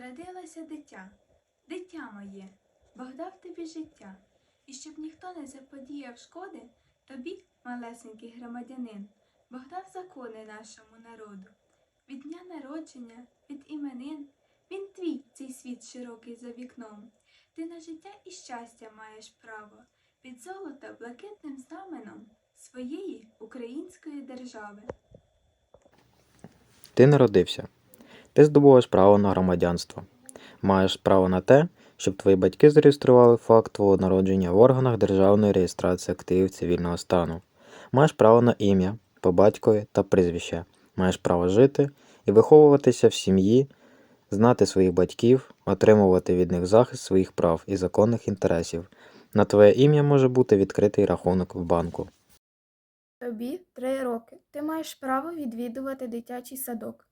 народилося дитя, дитя моє, Бог дав тобі життя, і щоб ніхто не заподіяв шкоди, тобі, малесенький громадянин, Бог дав закони нашому народу. Від дня народження, від іменин, він твій цей світ широкий за вікном. Ти на життя і щастя маєш право від золота блакитним знаменом своєї української держави. Ти народився. Ти здобуваєш право на громадянство. Маєш право на те, щоб твої батьки зареєстрували факт твого народження в органах державної реєстрації активів цивільного стану. Маєш право на ім'я, по батькові та прізвище. Маєш право жити і виховуватися в сім'ї, знати своїх батьків, отримувати від них захист своїх прав і законних інтересів. На твоє ім'я може бути відкритий рахунок в банку. Тобі три роки. Ти маєш право відвідувати дитячий садок.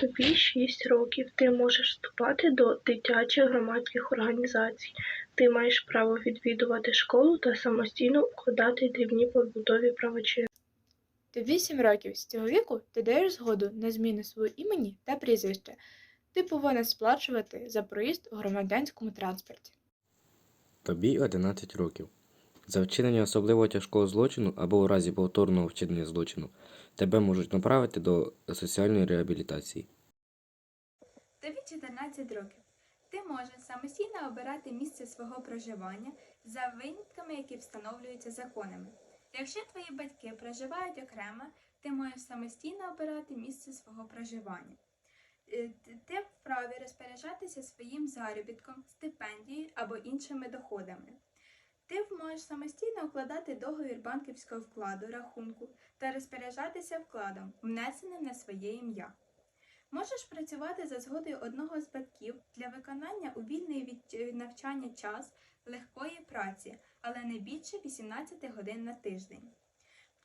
Тобі 6 років. Ти можеш вступати до дитячих громадських організацій. Ти маєш право відвідувати школу та самостійно укладати дрібні побутові правочини. Тобі 7 років. З цього віку ти даєш згоду на зміну свого імені та прізвища. Ти повинен сплачувати за проїзд у громадянському транспорті. Тобі 11 років. За вчинення особливо тяжкого злочину або у разі повторного вчинення злочину тебе можуть направити до соціальної реабілітації. Тобі 14 років. Ти можеш самостійно обирати місце свого проживання за винятками, які встановлюються законами. Якщо твої батьки проживають окремо, ти можеш самостійно обирати місце свого проживання. Е, Ти вправі розпоряджатися своїм заробітком, стипендією або іншими доходами. Ти можеш самостійно укладати договір банківського вкладу, рахунку та розпоряджатися вкладом, внесеним на своє ім'я. Можеш працювати за згодою одного з батьків для виконання у вільний від е, навчання час легкої праці, але не більше 18 годин на тиждень.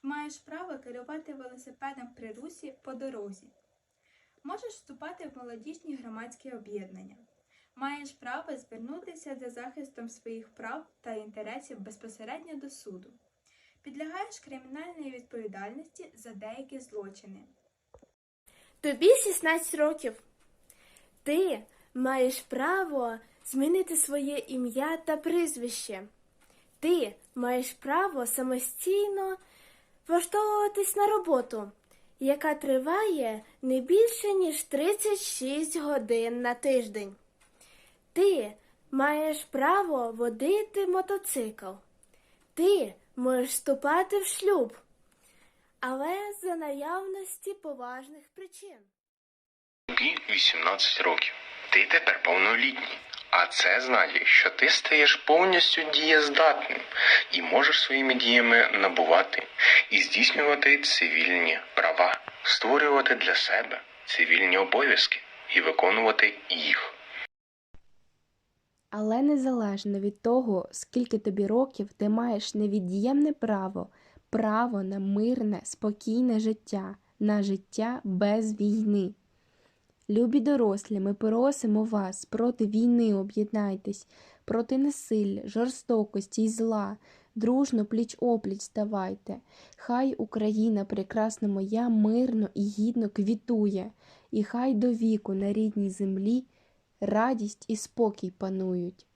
Маєш право керувати велосипедом при русі по дорозі. Можеш вступати в молодіжні громадські об'єднання. Маєш право звернутися за захистом своїх прав та інтересів безпосередньо до суду. Підлягаєш кримінальній відповідальності за деякі злочини. Тобі 16 років. Ти маєш право змінити своє ім'я та прізвище. Ти маєш право самостійно влаштовуватись на роботу, яка триває не більше, ніж 36 годин на тиждень. Ти маєш право водити мотоцикл. Ти можеш вступати в шлюб але за наявності поважних причин. Тобі 18 років. Ти тепер повнолітній. А це значить, що ти стаєш повністю дієздатним і можеш своїми діями набувати і здійснювати цивільні права, створювати для себе цивільні обов'язки і виконувати їх. Але незалежно від того, скільки тобі років, ти маєш невід'ємне право, право на мирне, спокійне життя, на життя без війни. Любі дорослі, ми просимо вас проти війни об'єднайтесь, проти насилля, жорстокості й зла, дружно пліч-опліч ставайте. Хай Україна, прекрасна моя, мирно і гідно квітує, і хай до віку на рідній землі радість і спокій панують.